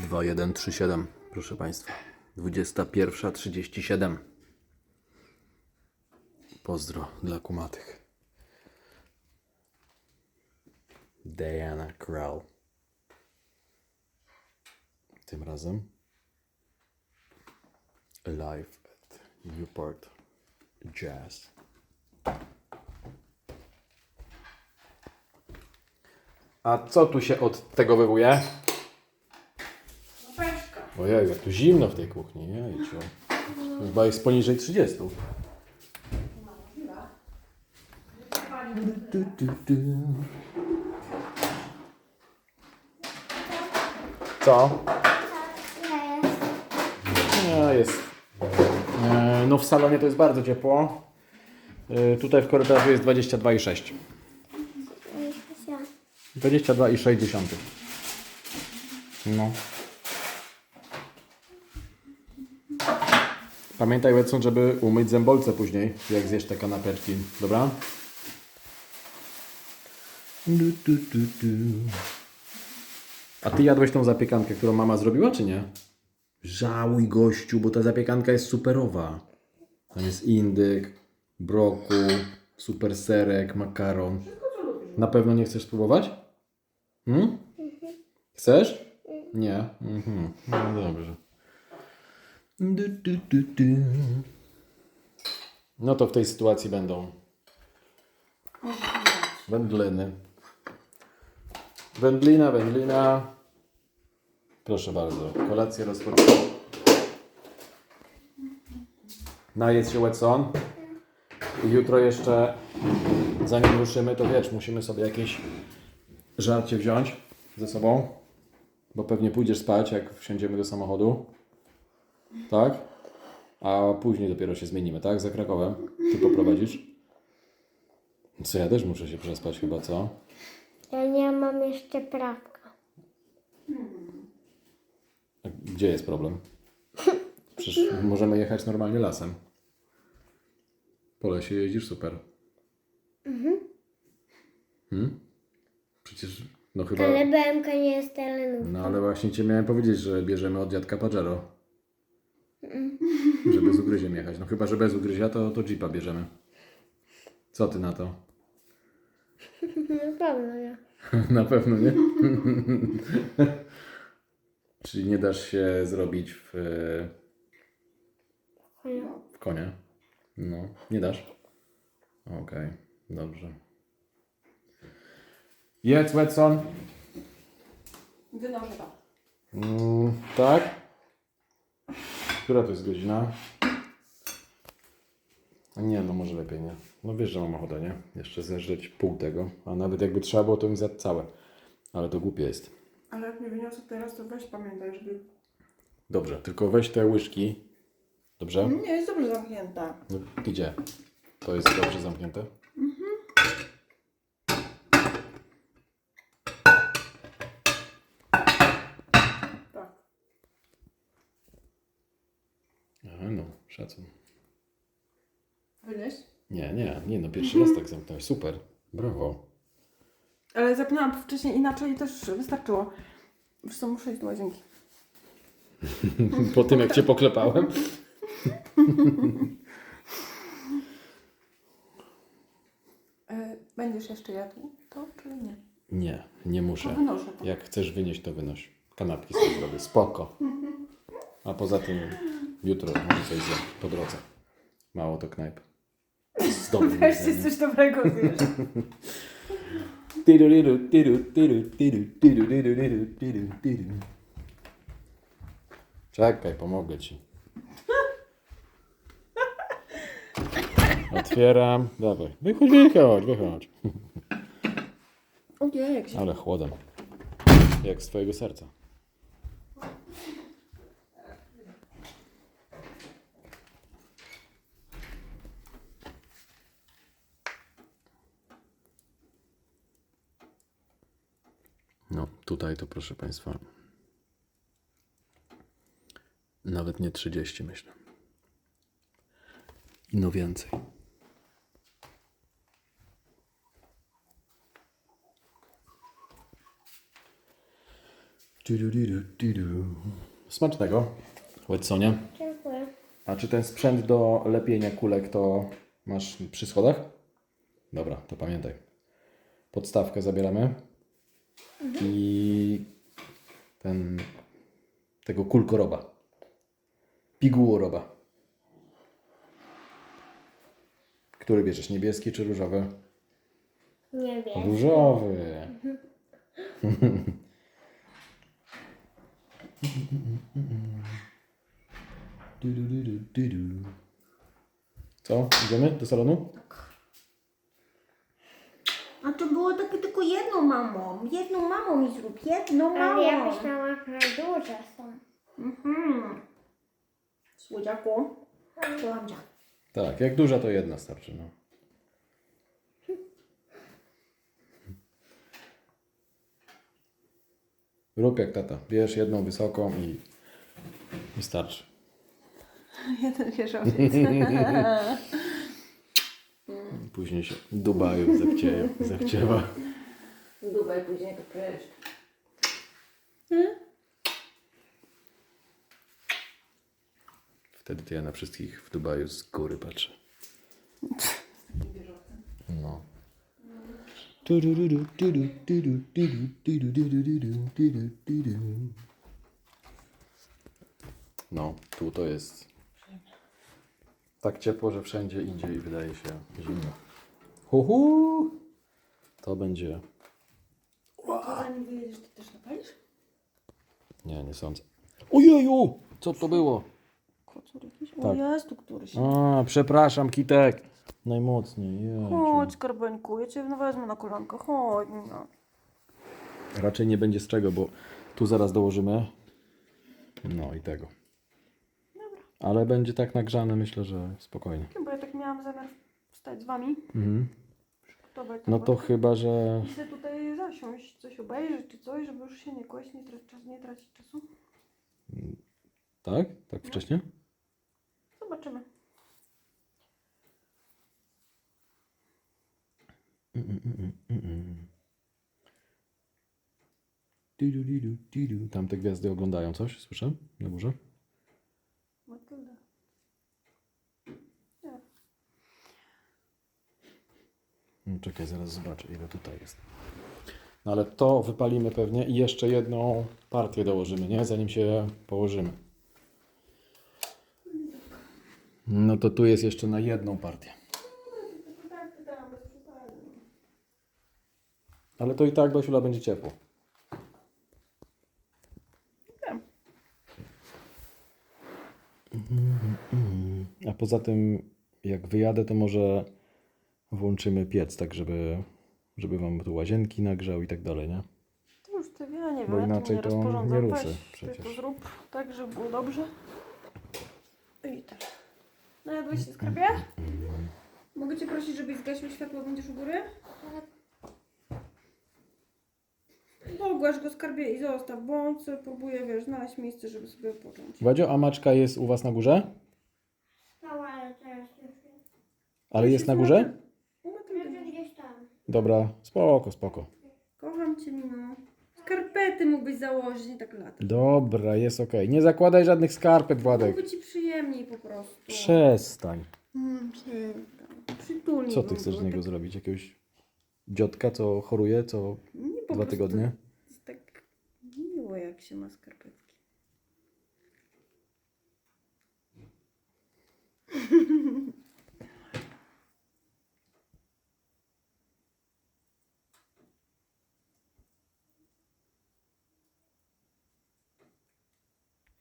2137, proszę Państwa. 21.37. Pozdro dla kumatych. Diana Krall. Tym razem live at Newport Jazz. A co tu się od tego wywołuje? Ojej, jak tu zimno w tej kuchni, jejciu. Chyba jest poniżej 30. Du, du, du. Co? No, jest. E, No w salonie to jest bardzo ciepło. E, Tutaj w korytarzu jest 22,6. 22,6. No. Pamiętaj, Watson, żeby umyć zębolce później, jak zjesz te kanapeczki. Dobra? Du, du, du, du. A ty jadłeś tą zapiekankę, którą mama zrobiła, czy nie? Żałuj, gościu, bo ta zapiekanka jest superowa. Tam jest indyk, broku, super serek, makaron. Na pewno nie chcesz spróbować? Hmm? Chcesz? Nie? Mhm. No dobrze. Du, du, du, du. No to w tej sytuacji będą wędliny. Wędlina, wędlina. Proszę bardzo, kolację rozpoczynamy. Najedz się Watson. I jutro jeszcze, zanim ruszymy, to wiesz, musimy sobie jakieś żarcie wziąć ze sobą. Bo pewnie pójdziesz spać, jak wsiądziemy do samochodu. Tak? A później dopiero się zmienimy, tak? Za Krakowem. Ty poprowadzisz? Co ja też muszę się przespać chyba, co? Ja nie mam jeszcze prawka. A Gdzie jest problem? Przecież możemy jechać normalnie lasem. Po lesie jeździsz super. Hmm? Przecież, no chyba... Ale BMK nie jest terenówką. No ale właśnie Cię miałem powiedzieć, że bierzemy od dziadka Pajero. Żeby z ugryziem jechać. No chyba, że bez ugryzia, to, to Jeepa bierzemy. Co Ty na to? Na pewno nie. Na pewno nie. Czyli nie dasz się zrobić w, w konia? No, nie dasz? Okej, dobrze. Jedz, Watson. Wynoszę to. Mm, tak? Która to jest godzina? Nie, no może lepiej nie. No wiesz, że mam ochotę, nie? Jeszcze zeżreć pół tego. A nawet jakby trzeba było, to bym zjadł całe. Ale to głupie jest. Ale jak mnie wyniosę teraz, to weź pamiętaj, żeby... Dobrze, tylko weź te łyżki. Dobrze? Nie, jest dobrze zamknięta. No, gdzie? To jest dobrze zamknięte? Tak. Szacun. Wynieś. Nie, nie, nie, no pierwszy raz tak zamknąłeś. Super, brawo. Ale zapinałam wcześniej inaczej i też wystarczyło. Wiesz co, muszę iść do łazienki. Po tym jak cię poklepałem. E, będziesz jeszcze jadł to, czy nie? Nie, nie To muszę. wynoszę to. Jak chcesz wynieść, to wynoś. Kanapki sobie zrobię, spoko. A poza tym Jutro może coś zjem po drodze. Mało to knajp. Zdobny Wreszcie coś dobrego wiesz. Czekaj, pomogę ci. Otwieram. Dawaj. Wychodź, wychodź, wychodź. Ojej, jak się... Ale chłodem. Jak z twojego serca. No, tutaj to proszę Państwa. Nawet nie 30 myślę. No więcej. Smacznego. Chodź Sonia. Dziękuję. A czy ten sprzęt do lepienia kulek to masz przy schodach? Dobra, to pamiętaj. Podstawkę zabieramy. I ten tego kulkoroba. Pigułoroba. Który bierzesz? Niebieski czy różowy? Nie wiem. Różowy. Co? Idziemy do salonu? A to było takie tylko jedną mamą. Jedną mamą mi zrób. Jedną Ale ja myślałam, że duże są. Mhm. Słodziaku. Słodzia. Tak, jak duża to jedna starczy. No. Rób jak tata. Bierz jedną wysoką i, i starczy. Jeden wieżowiec. Później się w Dubaju zachciewa. Dubaj później to pryszcz. Wtedy to ja na wszystkich w Dubaju z góry patrzę. No. No, tu to jest tak ciepło, że wszędzie indziej wydaje się zimno. Hu, hu. To będzie... Zanim wyjedziesz, ty też napalisz? Nie, nie sądzę. Ojeju! Co to było? Kocur jakiś? Tak. O jest tu któryś. A, przepraszam, Kitek. Najmocniej. Jejciu. Chodź, skarbeńku, ja cię wezmę na kolankę. Chodź, no. Raczej nie będzie z czego, bo tu zaraz dołożymy. No i tego. Ale będzie tak nagrzane, myślę, że spokojnie. Nie, Bo ja tak miałam zamiar wstać z wami. Mhm. Przygotować No to. chyba, że. Sobie tutaj zasiąść, coś obejrzeć czy coś, żeby już się nie kłaść, nie, tra- czas- nie tracić czasu. Tak? Tak wcześnie? Zobaczymy. Tam te gwiazdy oglądają coś, słyszę? Na górze? Matylda. Nie. Mm, Czekaj, zaraz zobaczę, ile tutaj jest. No ale to wypalimy pewnie i jeszcze jedną partię dołożymy, nie? Zanim się położymy. No to tu jest jeszcze na jedną partię. Ale to i tak, Basiula, będzie ciepło. Wiem. A poza tym, jak wyjadę, to może włączymy piec, tak żeby, żeby wam tu łazienki nagrzał i tak dalej, nie? To już ty, ja nie wiem, Bo ja inaczej nie to nie ruszy Weź, przecież. Ty to zrób tak, żeby było dobrze. I tak. Najadłeś się skarbie? Mogę cię prosić, żebyś zgasił światło, będziesz u góry? Ogłasz go skarbie i zostaw, bo on sobie próbuje, wiesz, znaleźć miejsce, żeby sobie odpocząć. Wadzio, a maczka jest u was na górze? Stała, ale teraz już nie. Ale jest na górze? Dobra, spoko, spoko. Kocham cię, mimo Skarpety mógłbyś założyć, nie tak latać. Dobra, jest OK. Nie zakładaj żadnych skarpet, Byłoby Władek. ci przyjemniej po prostu. Przestań. Mm, przestań. Co ty chcesz z niego tak- zrobić? Jakiegoś dziotka, co choruje co Nie, po dwa tygodnie? Jest tak miło, jak się ma skarpetki.